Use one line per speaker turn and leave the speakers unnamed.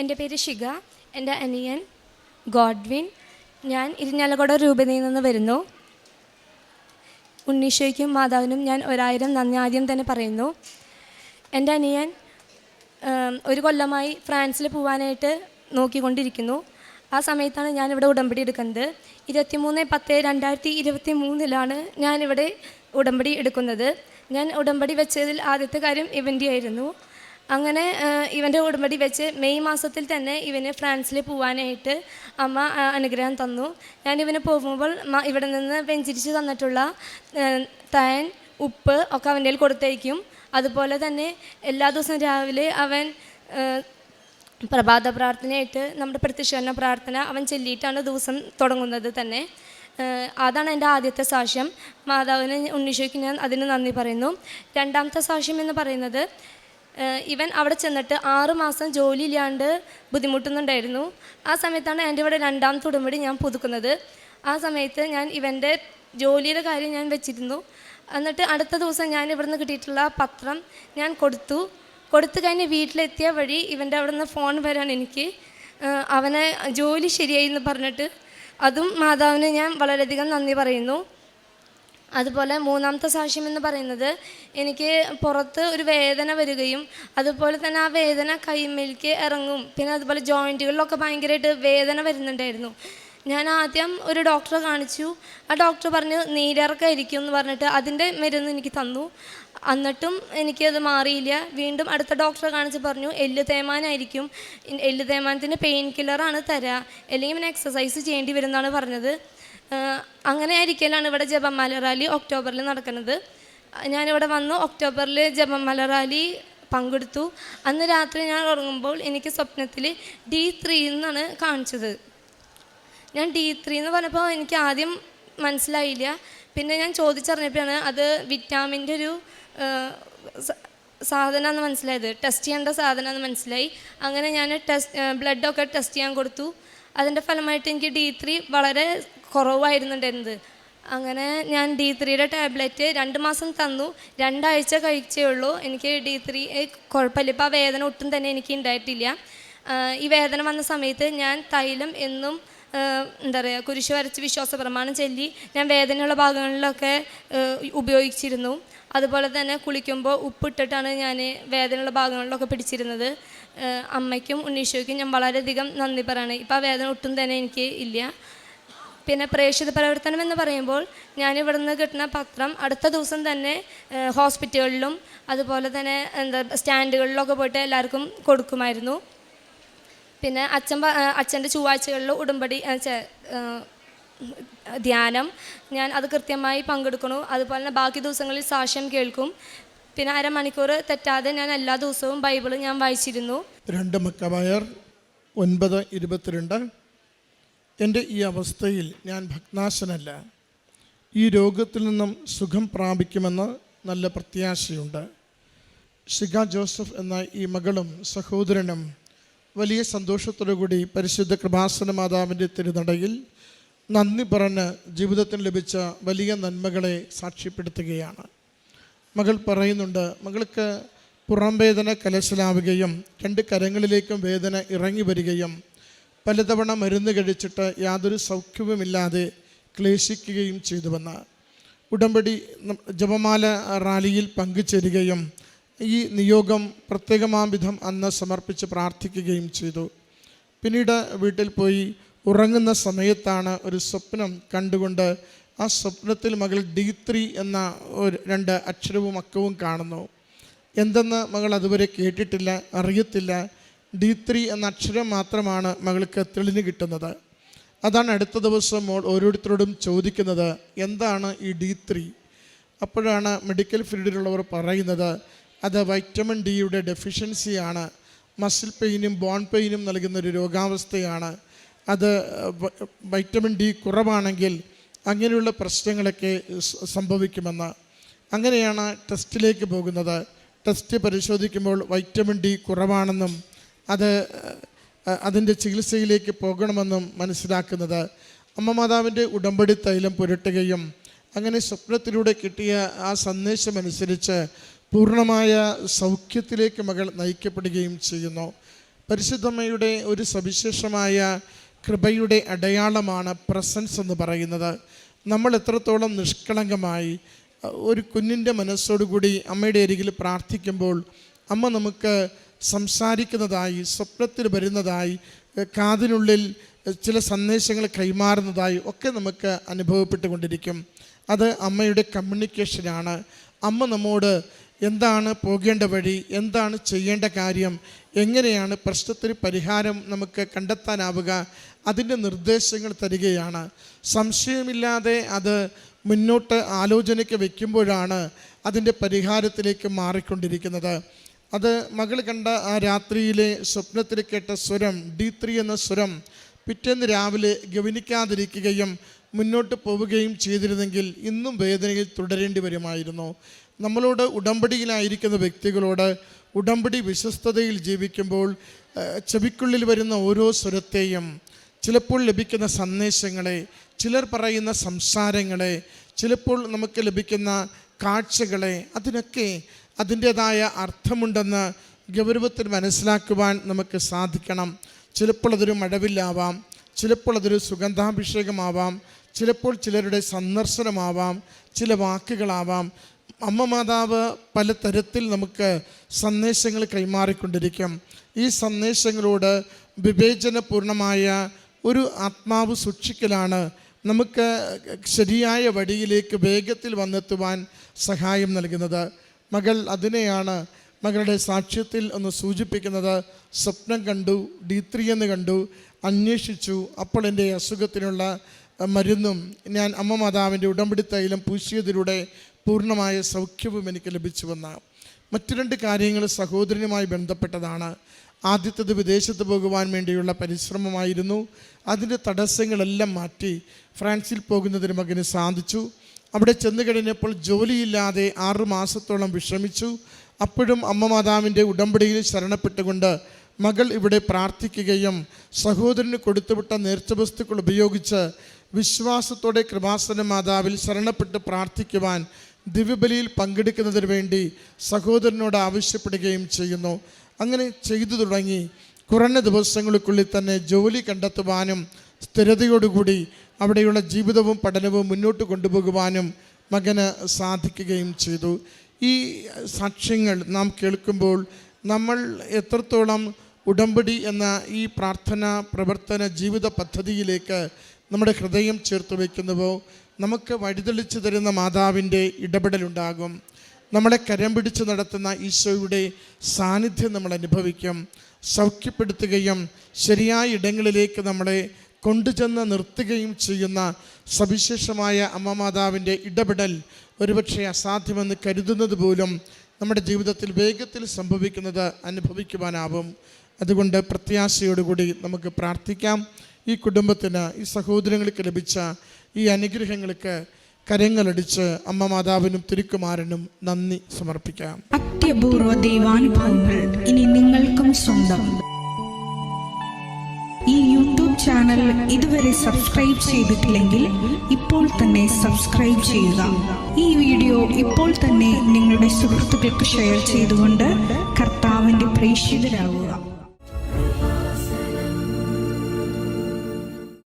എന്റെ പേര് ഷിഗ എന്റെ അനിയൻ ഗോഡ്വിൻ. ഞാൻ ഇരിഞ്ഞാലക്കുട രൂപതയിൽ നിന്ന് വരുന്നു. ഉണ്ണീഷോയ്ക്കും മാതാവിനും ഞാൻ ഒരായിരം നന്ദി ആദ്യം തന്നെ പറയുന്നു. എന്റെ അനിയൻ ഒരു കൊല്ലമായി ഫ്രാൻസിൽ പോവാനായിട്ട് നോക്കിക്കൊണ്ടിരിക്കുന്നു. ആ സമയത്താണ് ഞാനിവിടെ ഉടമ്പടി എടുക്കുന്നത്. ഇരുപത്തിമൂന്ന് പത്ത് രണ്ടായിരത്തി ഇരുപത്തി മൂന്നിലാണ് ഞാനിവിടെ ഉടമ്പടി എടുക്കുന്നത്. ഞാൻ ഉടമ്പടി വെച്ചതിൽ ആദ്യത്തെ കാര്യം ഇവന്റെ ആയിരുന്നു. അങ്ങനെ ഇവന്റെ ഉടമ്പടി വെച്ച് മെയ് മാസത്തിൽ തന്നെ ഇവന് ഫ്രാൻസിൽ പോവാനായിട്ട് അമ്മ അനുഗ്രഹം തന്നു. ഞാൻ ഇവന് പോകുമ്പോൾ ഇവിടെ നിന്ന് വെഞ്ചിരിച്ച് തന്നിട്ടുള്ള തേൻ ഉപ്പ് ഒക്കെ അവന്റെ കയ്യിൽ കൊടുത്തയക്കും. അതുപോലെ തന്നെ എല്ലാ ദിവസവും രാവിലെ അവൻ പ്രഭാത പ്രാർത്ഥനയായിട്ട് നമ്മുടെ പ്രത്യക്ഷരണ പ്രാർത്ഥന അവൻ ചൊല്ലിയിട്ടാണ് ദിവസം തുടങ്ങുന്നത് തന്നെ. അതാണ് എന്റെ ആദ്യത്തെ സാക്ഷ്യം. മാതാവിന് ഉണ്ണീഷയ്ക്ക് ഞാൻ അതിന് നന്ദി പറയുന്നു. രണ്ടാമത്തെ സാക്ഷ്യം എന്ന് പറയുന്നത് ഇവൻ അവിടെ ചെന്നിട്ട് ആറ് മാസം ജോലിയില്ലാണ്ട് ബുദ്ധിമുട്ടുന്നുണ്ടായിരുന്നു. ആ സമയത്താണ് എന്റെ ഇവിടെ രണ്ടാമത്തെ ഉടമ്പടി ഞാൻ പുതുക്കുന്നത്. ആ സമയത്ത് ഞാൻ ഇവന്റെ ജോലിയുടെ കാര്യം ഞാൻ വെച്ചിരുന്നു. എന്നിട്ട് അടുത്ത ദിവസം ഞാൻ ഇവിടുന്ന് കിട്ടിയിട്ടുള്ള പത്രം ഞാൻ കൊടുത്തു. കൊടുത്തു കഴിഞ്ഞ് വീട്ടിലെത്തിയ വഴി ഇവന്റെ അവിടെ നിന്ന് ഫോൺ വരാൻ എനിക്ക്. അവനെ ജോലി ശരിയായി എന്ന് പറഞ്ഞിട്ട് അതും മാതാവിന് ഞാൻ വളരെയധികം നന്ദി പറയുന്നു. അതുപോലെ മൂന്നാമത്തെ സാക്ഷ്യം എന്ന് പറയുന്നത് എനിക്ക് പുറത്ത് ഒരു വേദന വരികയും അതുപോലെ തന്നെ ആ വേദന കൈമേലേക്ക് ഇറങ്ങും. പിന്നെ അതുപോലെ ജോയിന്റുകളിലൊക്കെ ഭയങ്കരമായിട്ട് വേദന വരുന്നുണ്ടായിരുന്നു. ഞാൻ ആദ്യം ഒരു ഡോക്ടറെ കാണിച്ചു. ആ ഡോക്ടർ പറഞ്ഞു നീരിറക്കായിരിക്കും എന്ന് പറഞ്ഞിട്ട് അതിന്റെ മരുന്ന് എനിക്ക് തന്നു. എന്നിട്ടും എനിക്കത് മാറിയില്ല. വീണ്ടും അടുത്ത ഡോക്ടറെ കാണിച്ച് പറഞ്ഞു എല്ല് തേമാനായിരിക്കും എല്ല് തേമാനത്തിന് പെയിൻ കില്ലറാണ് തരാ. അല്ലെങ്കിൽ പിന്നെ എക്സസൈസ് ചെയ്യേണ്ടി വരുമെന്നാണ് പറഞ്ഞത്. അങ്ങനെ ആയിരിക്കലാണ് ഇവിടെ ജപമാല റാലി ഒക്ടോബറിൽ നടക്കുന്നത്. ഞാനിവിടെ വന്നു ഒക്ടോബറിൽ ജപമാല റാലി പങ്കെടുത്തു. അന്ന് രാത്രി ഞാൻ ഉറങ്ങുമ്പോൾ എനിക്ക് സ്വപ്നത്തിൽ ഡി ത്രീ എന്നാണ് കാണിച്ചത്. ഞാൻ ഡി ത്രീ എന്ന് പറഞ്ഞപ്പോൾ എനിക്ക് ആദ്യം മനസ്സിലായില്ല. പിന്നെ ഞാൻ ചോദിച്ചറിഞ്ഞപ്പോഴാണ് അത് വിറ്റാമിന്റെ ഒരു സാധനമെന്ന് മനസ്സിലായത്. ടെസ്റ്റ് ചെയ്യേണ്ട സാധനം എന്ന് മനസ്സിലായി. അങ്ങനെ ഞാൻ ടെസ്റ്റ് ബ്ലഡൊക്കെ ടെസ്റ്റ് ചെയ്യാൻ കൊടുത്തു. അതിന്റെ ഫലമായിട്ട് എനിക്ക് ഡി ത്രീ വളരെ കുറവായിരുന്നുണ്ടായിരുന്നത്. അങ്ങനെ ഞാൻ ഡി ത്രീയുടെ ടാബ്ലറ്റ് രണ്ട് മാസം തന്നു. രണ്ടാഴ്ച കഴിച്ചേ ഉള്ളൂ. എനിക്ക് ഡി ത്രീ കുഴപ്പമില്ല. ഇപ്പോൾ ആ വേദന ഒട്ടും തന്നെ എനിക്ക് ഉണ്ടായിട്ടില്ല. ഈ വേദന വന്ന സമയത്ത് ഞാൻ തൈലം എന്നും എന്താ പറയുക കുരിശ് വരച്ച് വിശ്വാസ പ്രമാണം ചൊല്ലി ഞാൻ വേദനയുള്ള ഭാഗങ്ങളിലൊക്കെ ഉപയോഗിച്ചിരുന്നു. അതുപോലെ തന്നെ കുളിക്കുമ്പോൾ ഉപ്പിട്ടിട്ടാണ് ഞാൻ വേദനയുള്ള ഭാഗങ്ങളിലൊക്കെ പിടിച്ചിരുന്നത്. അമ്മയ്ക്കും ഉണ്ണീഷോയ്ക്കും ഞാൻ വളരെയധികം നന്ദി പറയണം. ഇപ്പോൾ ആ വേദന ഒട്ടും തന്നെ എനിക്ക് ഇല്ല. പിന്നെ പ്രേക്ഷിത പ്രവർത്തനം എന്ന് പറയുമ്പോൾ ഞാൻ ഇവിടെ നിന്ന് കിട്ടുന്ന പത്രം അടുത്ത ദിവസം തന്നെ ഹോസ്പിറ്റലുകളിലും അതുപോലെ തന്നെ എന്താ സ്റ്റാൻഡുകളിലൊക്കെ പോയിട്ട് എല്ലാവർക്കും കൊടുക്കുമായിരുന്നു. പിന്നെ അച്ഛൻ അച്ഛന്റെ ചൊവ്വാഴ്ചകളിൽ ഉടമ്പടി ധ്യാനം. ഞാൻ അത് കൃത്യമായി പങ്കെടുക്കണു. അതുപോലെ തന്നെ ബാക്കി ദിവസങ്ങളിൽ സാക്ഷ്യം കേൾക്കും. പിന്നെ അരമണിക്കൂർ തെറ്റാതെ ഞാൻ എല്ലാ ദിവസവും ബൈബിൾ ഞാൻ വായിച്ചിരുന്നു.
രണ്ട് മക്കവായർ ഒൻപത് ഇരുപത്തിരണ്ട്. എന്റെ ഈ അവസ്ഥയിൽ ഞാൻ ഭഗ്നാശനല്ല. ഈ രോഗത്തിൽ നിന്നും സുഖം പ്രാപിക്കുമെന്ന് നല്ല പ്രത്യാശയുണ്ട്. ഷിഗ ജോസഫ് എന്ന ഈ മകളും സഹോദരനും വലിയ സന്തോഷത്തോടു കൂടി പരിശുദ്ധ കൃപാസന മാതാവിന്റെ തിരുനടയിൽ നന്ദി പറഞ്ഞ് ജീവിതത്തിന് ലഭിച്ച വലിയ നന്മകളെ സാക്ഷ്യപ്പെടുത്തുകയാണ്. മകൾ പറയുന്നുണ്ട് മകൾക്ക് പുറം വേദന കലശലാവുകയും രണ്ട് കരങ്ങളിലേക്കും വേദന ഇറങ്ങി വരികയും പലതവണ മരുന്ന് കഴിച്ചിട്ട് യാതൊരു സൗഖ്യവുമില്ലാതെ ക്ലേശിക്കുകയും ചെയ്തുവെന്ന്. ഉടമ്പടി ജപമാല റാലിയിൽ പങ്കുചേരുകയും ഈ നിയോഗം പ്രത്യേകമാം വിധം അന്ന് സമർപ്പിച്ച് പ്രാർത്ഥിക്കുകയും ചെയ്തു. പിന്നീട് വീട്ടിൽ പോയി ഉറങ്ങുന്ന സമയത്താണ് ഒരു സ്വപ്നം കണ്ടുകൊണ്ട് ആ സ്വപ്നത്തിൽ മകൾ ഡി ത്രീ എന്ന ഒരു രണ്ട് അക്ഷരവും അക്കവും കാണുന്നു. എന്തെന്ന് മകൾ അതുവരെ കേട്ടിട്ടില്ല അറിയത്തില്ല. ഡി ത്രീ എന്ന അക്ഷരം മാത്രമാണ് മകൾക്ക് തെളിഞ്ഞു കിട്ടുന്നത്. അതാണ് അടുത്ത ദിവസം മോൾ ഓരോരുത്തരോടും ചോദിക്കുന്നത് എന്താണ് ഈ ഡി ത്രീ അപ്പോഴാണ് മെഡിക്കൽ ഫീൽഡിലുള്ളവർ പറയുന്നത് അത് വൈറ്റമിൻ ഡിയുടെ ഡെഫിഷ്യൻസിയാണ് മസിൽ പെയിനും ബോൺ പെയിനും നൽകുന്ന ഒരു രോഗാവസ്ഥയാണ്. അത് വൈറ്റമിൻ ഡി കുറവാണെങ്കിൽ അങ്ങനെയുള്ള പ്രശ്നങ്ങളൊക്കെ സംഭവിക്കുമെന്ന്. അങ്ങനെയാണ് ടെസ്റ്റിലേക്ക് പോകുന്നത്. ടെസ്റ്റ് പരിശോധിക്കുമ്പോൾ വൈറ്റമിൻ ഡി കുറവാണെന്നും അത് അതിന്റെ ചികിത്സയിലേക്ക് പോകണമെന്നും മനസ്സിലാക്കുന്നത്. അമ്മ മാതാവിന്റെ ഉടമ്പടി തൈലം പുരട്ടുകയും അങ്ങനെ സ്വപ്നത്തിലൂടെ കിട്ടിയ ആ സന്ദേശമനുസരിച്ച് പൂർണമായ സൗഖ്യത്തിലേക്ക് മകൾ നയിക്കപ്പെടുകയും ചെയ്യുന്നു. പരിശുദ്ധമ്മയുടെ ഒരു സവിശേഷമായ കൃപയുടെ അടയാളമാണ് പ്രസൻസ് എന്ന് പറയുന്നത്. നമ്മൾ എത്രത്തോളം നിഷ്കളങ്കമായി ഒരു കുഞ്ഞിന്റെ മനസ്സോടുകൂടി അമ്മയുടെ അരികിൽ പ്രാർത്ഥിക്കുമ്പോൾ അമ്മ നമുക്ക് സംസാരിക്കുന്നതായി സ്വപ്നത്തിൽ വരുന്നതായി കാതിനുള്ളിൽ ചില സന്ദേശങ്ങൾ കൈമാറുന്നതായി ഒക്കെ നമുക്ക് അനുഭവപ്പെട്ടുകൊണ്ടിരിക്കും. അത് അമ്മയുടെ കമ്മ്യൂണിക്കേഷനാണ് അമ്മ നമ്മോട് എന്താണ് പോകേണ്ട വഴി? എന്താണ് ചെയ്യേണ്ട കാര്യം? എങ്ങനെയാണ് പ്രശ്നത്തിന് പരിഹാരം നമുക്ക് കണ്ടെത്താനാവുക? അതിന്റെ നിർദ്ദേശങ്ങൾ തരികയാണ്. സംശയമില്ലാതെ അത് മുന്നോട്ട് ആലോചനയ്ക്ക് വയ്ക്കുമ്പോഴാണ് അതിന്റെ പരിഹാരത്തിലേക്ക് മാറിക്കൊണ്ടിരിക്കുന്നത്. അത് മകൾ കണ്ട ആ രാത്രിയിലെ സ്വപ്നത്തിൽ കേട്ട സ്വരം ഡി ത്രീ എന്ന സ്വരം പിറ്റേന്ന് രാവിലെ ഗവനിക്കാതിരിക്കുകയും മുന്നോട്ട് പോവുകയും ചെയ്തിരുന്നെങ്കിൽ ഇന്നും വേദനയിൽ തുടരേണ്ടി വരുമായിരുന്നു. നമ്മളോട് ഉടമ്പടിയിലായിരിക്കുന്ന വ്യക്തികളോട് ഉടമ്പടി വിശ്വസ്തതയിൽ ജീവിക്കുമ്പോൾ ചെവിക്കുള്ളിൽ വരുന്ന ഓരോ സ്വരത്തെയും ചിലപ്പോൾ ലഭിക്കുന്ന സന്ദേശങ്ങളെ ചിലർ പറയുന്ന സംസാരങ്ങളെ ചിലപ്പോൾ നമുക്ക് ലഭിക്കുന്ന കാഴ്ചകളെ അതിനൊക്കെ അതിന്റേതായ അർത്ഥമുണ്ടെന്ന് ഗൗരവത്തിൽ മനസ്സിലാക്കുവാൻ നമുക്ക് സാധിക്കണം. ചിലപ്പോൾ അതൊരു മഴവില്ലാവാം ചിലപ്പോൾ അതൊരു സുഗന്ധാഭിഷേകമാവാം ചിലപ്പോൾ ചിലരുടെ സന്ദർശനമാവാം ചില വാക്കുകളാവാം. അമ്മ മാതാവ് പലതരത്തിൽ നമുക്ക് സന്ദേശങ്ങൾ കൈമാറിക്കൊണ്ടിരിക്കും. ഈ സന്ദേശങ്ങളോട് വിവേചനപൂർണമായ ഒരു ആത്മാവ് സൂക്ഷിക്കലാണ് നമുക്ക് ശരിയായ വഴിയിലേക്ക് വേഗത്തിൽ വന്നെത്തുവാൻ സഹായം നൽകുന്നത്. മകൾ അതിനെയാണ് മകളുടെ സാക്ഷ്യത്തിൽ ഒന്ന് സൂചിപ്പിക്കുന്നത്. സ്വപ്നം കണ്ടു ഡി എന്ന് കണ്ടു അന്വേഷിച്ചു. അപ്പോൾ എന്റെ അസുഖത്തിനുള്ള മരുന്നും ഞാൻ അമ്മ മാതാവിന്റെ ഉടമ്പടി തൈലം പൂശിയതിലൂടെ പൂർണമായ സൗഖ്യവും എനിക്ക് ലഭിച്ചുവെന്ന് മറ്റു രണ്ട് കാര്യങ്ങൾ സഹോദരനുമായി ബന്ധപ്പെട്ടതാണ്. ആദ്യത്തേത് വിദേശത്ത് പോകുവാൻ വേണ്ടിയുള്ള പരിശ്രമമായിരുന്നു. അതിന്റെ തടസ്സങ്ങളെല്ലാം മാറ്റി ഫ്രാൻസിൽ പോകുന്നതിന് മകന് സാധിച്ചു. അവിടെ ചെന്ന് കഴിഞ്ഞപ്പോൾ ജോലിയില്ലാതെ ആറു മാസത്തോളം വിശ്രമിച്ചു. അപ്പോഴും അമ്മ മാതാവിന്റെ ഉടമ്പടിയിൽ ശരണപ്പെട്ടുകൊണ്ട് മകൾ ഇവിടെ പ്രാർത്ഥിക്കുകയും സഹോദരന് കൊടുത്തുവിട്ട നേർച്ച വസ്തുക്കൾ ഉപയോഗിച്ച് വിശ്വാസത്തോടെ കൃപാസന മാതാവിൽ ശരണപ്പെട്ട് പ്രാർത്ഥിക്കുവാൻ ദിവ്യബലിയിൽ പങ്കെടുക്കുന്നതിന് വേണ്ടി സഹോദരനോട് ആവശ്യപ്പെടുകയും ചെയ്യുന്നു. അങ്ങനെ ചെയ്തു തുടങ്ങി. കുറഞ്ഞ ദിവസങ്ങൾക്കുള്ളിൽ തന്നെ ജോലി കണ്ടെത്തുവാനും സ്ഥിരതയോടുകൂടി അവിടെയുള്ള ജീവിതവും പഠനവും മുന്നോട്ട് കൊണ്ടുപോകുവാനും മകന് സാധിക്കുകയും ചെയ്തു. ഈ സാക്ഷ്യങ്ങൾ നാം കേൾക്കുമ്പോൾ നമ്മൾ എത്രത്തോളം ഉടമ്പടി എന്ന ഈ പ്രാർത്ഥന പ്രവർത്തന ജീവിത പദ്ധതിയിലേക്ക് നമ്മുടെ ഹൃദയം ചേർത്ത് വയ്ക്കുന്നുവോ നമുക്ക് വഴിതെളിച്ചു തരുന്ന മാതാവിന്റെ ഇടപെടലുണ്ടാകും. നമ്മളെ കരം പിടിച്ച് നടത്തുന്ന ഈശോയുടെ സാന്നിധ്യം നമ്മൾ അനുഭവിക്കും സൗഖ്യപ്പെടുത്തുകയും ശരിയായ ഇടങ്ങളിലേക്ക് നമ്മളെ കൊണ്ടുചെന്ന് നിർത്തുകയും ചെയ്യുന്ന സവിശേഷമായ അമ്മ മാതാവിന്റെ ഇടപെടൽ ഒരുപക്ഷെ അസാധ്യമെന്ന് കരുതുന്നത് പോലും നമ്മുടെ ജീവിതത്തിൽ വേഗത്തിൽ സംഭവിക്കുന്നത് അനുഭവിക്കുവാനാവും. അതുകൊണ്ട് പ്രത്യാശയോടുകൂടി നമുക്ക് പ്രാർത്ഥിക്കാം. ഈ കുടുംബത്തിന് ഈ സഹോദരങ്ങൾക്ക് ലഭിച്ച ഈ അനുഗ്രഹങ്ങൾക്ക് കരങ്ങളടിച്ച് അമ്മ മാതാവിനും തിരുക്കുമാരനും നന്ദി സമർപ്പിക്കാം.
അത്യപൂർവ ദൈവാനുഭവങ്ങൾ ഇനി നിങ്ങൾക്കും സ്വന്തം. ഈ യൂട്യൂബ് ചാനൽ ഇതുവരെ സബ്സ്ക്രൈബ് ചെയ്തിട്ടില്ലെങ്കിൽ ഇപ്പോൾ തന്നെ സബ്സ്ക്രൈബ് ചെയ്യുക. ഈ വീഡിയോ ഇപ്പോൾ തന്നെ നിങ്ങളുടെ സുഹൃത്തുക്കൾക്ക് ഷെയർ ചെയ്തുകൊണ്ട് കർത്താവിന്റെ പ്രേക്ഷിതരാകുക.